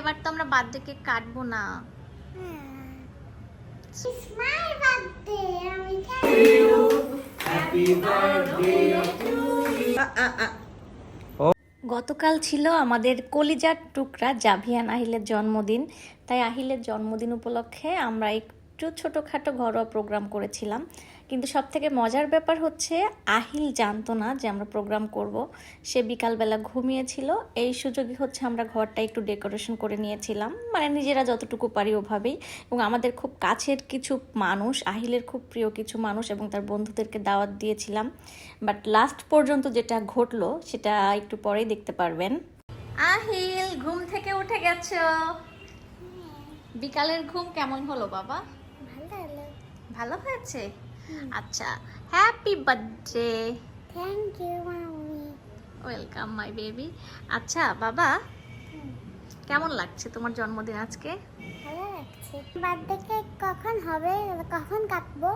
এবার তো আমরা বার্থডে কেক কাটবো না। গতকাল ছিল আমাদের কলিজার টুকরা জাভিয়ান আহিলের জন্মদিন। তাই আহিলের জন্মদিন উপলক্ষে আমরা একটু ছোটোখাটো ঘরোয়া প্রোগ্রাম করেছিলাম। কিন্তু সব থেকে মজার ব্যাপার হচ্ছে আহিল জানতো না যে আমরা প্রোগ্রাম করব। সে বিকালবেলা ঘুমিয়েছিল। এই সুযোগে হচ্ছে আমরা ঘরটা একটু ডেকোরেশন করে নিয়েছিলাম। মানে নিজেরা যতটুকু পারি ওভাবেই। এবং আমাদের খুব কাছের কিছু মানুষ আহিলের খুব প্রিয় কিছু মানুষ এবং তার বন্ধুদেরকে দাওয়াত দিয়েছিলাম। বাট লাস্ট পর্যন্ত যেটা ঘটলো সেটা একটু পরেই দেখতে পারবেন। আহিল ঘুম থেকে উঠে গেছো? বিকালের ঘুম কেমন হলো বাবা? ভালো। হলো ভালো হয়েছে? আচ্ছা হ্যাপি বার্থডে থ্যাংক ইউ মামি ওয়েলকাম মাই বেবি আচ্ছা বাবা কেমন লাগছে তোমার জন্মদিন আজকে? ভালো লাগছে। বার্থডে কেক কখন হবে? কখন কাটবো?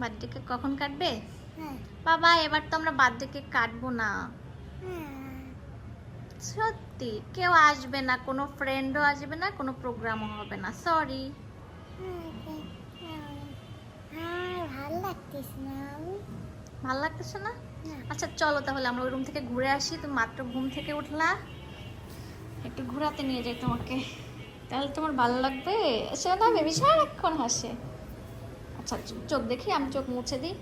বার্থডে কেক কখন কাটবে? হ্যাঁ। বাবা এবার তো আমরা বার্থডে কেক কাটবো না। হ্যাঁ। সত্যি কেউ আসবে না কোনো ফ্রেন্ডও আসবে না কোনো প্রোগ্রামও হবে না। সরি ভালো লাগতেছে না। ভালো লাগতেছে না? না। আচ্ছা চলো তাহলে আমরা ওই রুম থেকে ঘুরে আসি। তুমি মাত্র ঘুম থেকে উঠলা। একটু ঘোরাতে নিয়ে যাই তোমাকে। তাহলে তোমার ভালো লাগবে? সে না বেবি সারাক্ষণ হাসে। আচ্ছা চোখ দেখি আমি চোখ মুছে দিই।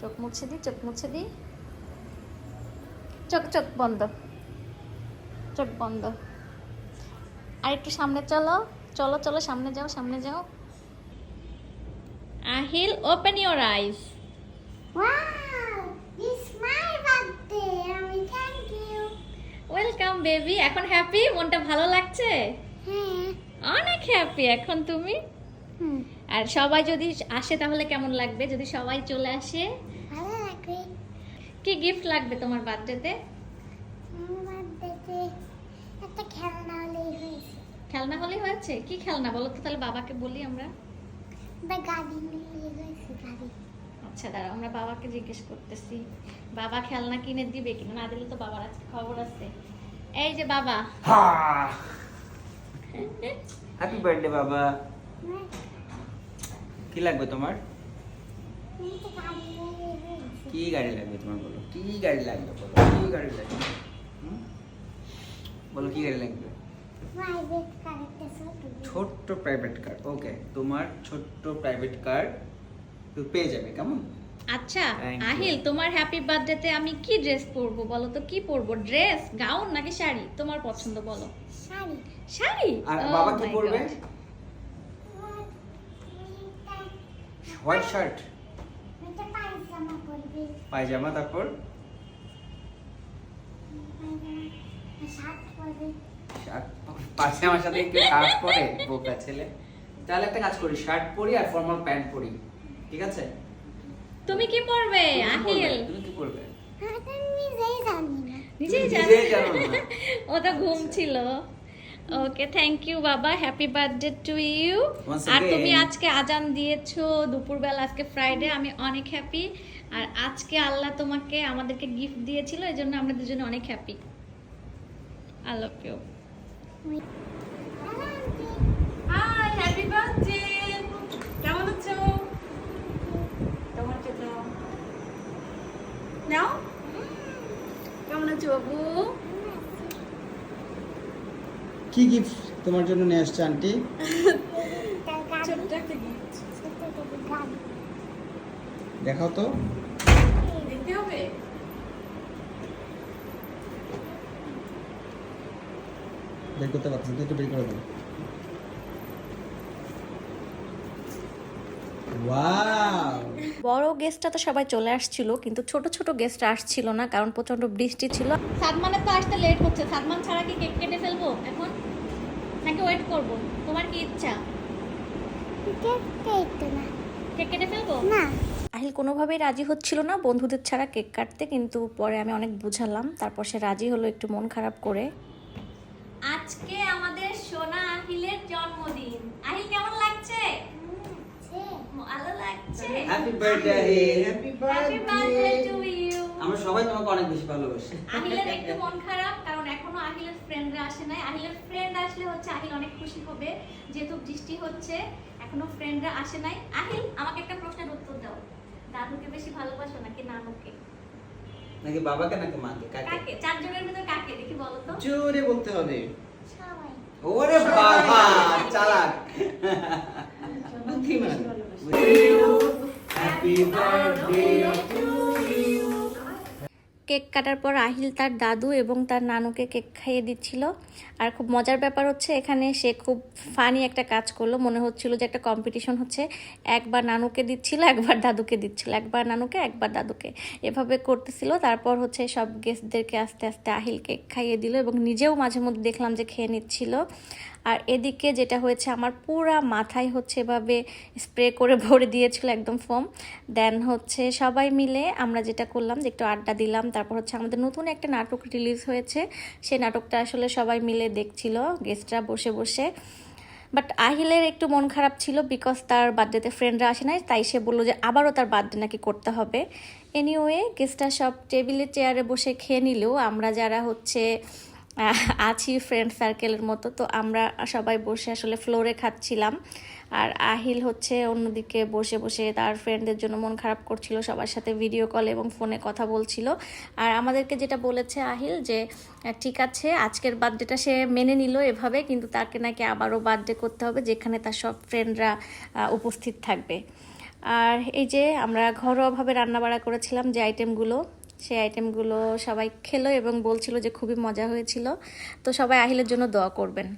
চোখ মুছে দিই চোখ মুছে দিই। চোখ চোখ বন্ধ। চোখ বন্ধ। আর একটু সামনে চলো। চলো চলো সামনে যাও সামনে যাও। Ahil open your eyes wow it's my birthday আমি থ্যাংক ইউ ওয়েলকাম বেবি এখন হ্যাপি মনটা ভালো লাগছে? হ্যাঁ। অনেক হ্যাপি এখন তুমি? আর সবাই যদি আসে তাহলে কেমন লাগবে? যদি সবাই চলে আসে? ভালো লাগবে। কি গিফট লাগবে তোমার বার্থডেতে খেলনা হলেই হয়েছে? কি খেলনা? বলো তো তাহলে বাবাকে বলি আমরা। আচ্ছা দাঁড়াও আমরা বাবাকে জিজ্ঞেস করতেছি। বাবা খেলনা কিনে দিবে কিনা না দিলে তো বাবার আজকে খবর আছে। এই যে বাবা। হ্যাপি বার্থডে বাবা। কি লাগবে তোমার? কি গাড়ি লাগবে তোমার বলো? কি গাড়ি লাগবে বলো? কি গাড়ি লাগবে? হুম? বলো কি গাড়ি লাগবে? ছোট্ট প্রাইভেট কার ওকে তোমার ছোট্ট প্রাইভেট কার তুমি পেয়ে যাবে কেমন? আচ্ছা আহিল তোমার হ্যাপি বার্থডেতে আমি কি ড্রেস পরবো বলো তো? কি পরবো? ড্রেস গাউন নাকি শাড়ি? তোমার পছন্দ বলো। শাড়ি। শাড়ি? আর Oh বাবা কি পরবে? হোয়াইট শার্ট পায়জামা তারপর পায়জামা শার্ট পরবে শার্ট পায়জামার সাথে একটু শার্ট পরে বোকা ছেলে। তাহলে একটা কাজ করি শার্ট পরি আর ফর্মাল প্যান্ট পরি ঠিক আছে? তুমি কি পরবে তুমি কি পরবে? আহিল তুমি কি করবে হ্যাঁ নিজেই জানি। ও তো ঘুম ছিল। ওকে থ্যাংক ইউ বাবা। হ্যাপি বার্থডে টু ইউ আর তুমি আজকে আজান দিয়েছ দুপুরবেলা আজকে ফ্রাইডে আমি অনেক হ্যাপি আর আজকে আল্লাহ তোমাকে আমাদেরকে গিফট দিয়েছিল এই জন্য আমরা দুজনে অনেক happy I love you hi happy birthday কেমন আছো? জন্য নাও। কেমন আছো বাবু? কি গিফট তোমার জন্য নিয়ে আসছে আন্টি? ছোট্ট একটা গিফট দেখাও তো দেখতে হবে বের করতে পারছ না, একটু বের করে দাও বড় গেস্টটা তো সবাই চলে আসছিল কিন্তু ছোট ছোট গেস্ট আসছিল না কারণ প্রচণ্ড বৃষ্টি ছিল। সাদমানের তো আসতে লেট হচ্ছে। সাদমান ছাড়া কি কেক কেটে ফেলব এখন? নাকি ওয়েট করব? তোমার কি ইচ্ছা? কেক কেটে ফেলব? না। আহিল কোনোভাবেই রাজি হচ্ছিল না বন্ধুদের ছাড়া কেক কাটতে কিন্তু পরে আমি অনেক বুঝালাম। তারপর সে রাজি হলো একটু মন খারাপ করে। আজকে আমাদের সোনা আহিলের জন্মদিন। আহিল কেমন লাগছে? ভালো লাগছে? Happy birthday happy happy birthday to you আমরা সবাই তোমাকে অনেক বেশি ভালোবাসি। আহিলের একটু মন খারাপ কারণ এখনও আহিলের ফ্রেন্ডরা আসে নাই। আহিলের ফ্রেন্ড আসলে হচ্ছে আহিল অনেক খুশি হবে যেহেতু বৃষ্টি হচ্ছে এখনও ফ্রেন্ডরা আসে নাই। আহিল আমাকে একটা প্রশ্নের উত্তর দাও। দাদুকে বেশি ভালোবাসো নাকি নানুকে? নাকি বাবাকে নাকি মাকে? কাকে? চারজনের ভিতর কাকে? দেখি বলো তো। জোরে বলতে হবে। ওরে বাবা চালাক বুদ্ধিমান happy birthday to you cake কাটার পর আহিল তার দাদু এবং তার নানুকে কেক খাইয়ে দিচ্ছিল। আর খুব মজার ব্যাপার হচ্ছে, এখানে সে খুব ফানি একটা কাজ করল। মনে হচ্ছিল যে একটা কম্পিটিশন হচ্ছে। একবার নানুকে দিচ্ছিল, একবার দাদুকে দিচ্ছিল। একবার নানুকে, একবার দাদুকে। এভাবে করতেছিল। তারপর হচ্ছে সব গেস্টদেরকে আস্তে আস্তে আহিল কেক খাইয়ে দিল এবং নিজেও মাঝে মধ্যে দেখলাম যে খেয়ে নিচ্ছিল। আর এদিকে যেটা হয়েছে, আমার পুরা মাথায় হচ্ছে এভাবে স্প্রে করে ভরে দিয়েছিল একদম ফোম। দেন হচ্ছে সবাই মিলে আমরা যেটা করলাম যে একটু আড্ডা দিলাম, তারপর হচ্ছে আমাদের নতুন একটা নাটক রিলিজ হয়েছে। সেই নাটকটা আসলে সবাই মিলে দেখছিল গেস্টরা বসে বসে। বাট আহিলের একটু মন খারাপ ছিল বিকজ তার বার্থডেতে ফ্রেন্ডরা আসে নাই, তাই সে বলল যে আবারও তার বার্থডে নাকি করতে হবে। এনিওয়ে গেস্টরা সব টেবিলে চেয়ারে বসে খেয়ে নিলেও আমরা যারা হচ্ছে আছি ফ্রেন্ড সার্কেলের মতো। তো আমরা সবাই বসে আসলে ফ্লোরে খাচ্ছিলাম। আর আহিল হচ্ছে অন্যদিকে বসে বসে তার ফ্রেন্ডদের জন্য মন খারাপ করছিল, সবার সাথে ভিডিও কল এবং ফোনে কথা বলছিল। আর আমাদেরকে যেটা বলেছে আহিল যে ঠিক আছে, আজকের বার্থডেটা সে মেনে নিল এভাবে, কিন্তু তাকে নাকি আবারও বার্থডে করতে হবে, যেখানে তার সব ফ্রেন্ডরা উপস্থিত থাকবে। আর এই যে আমরা ঘরোয়াভাবে রান্নাবাড়া করেছিলাম যে আইটেমগুলো সেই আইটেমগুলো সবাই খেলো এবং বলছিল যে খুবই মজা হয়েছিল। তো সবাই আহিলের জন্য দোয়া করবেন।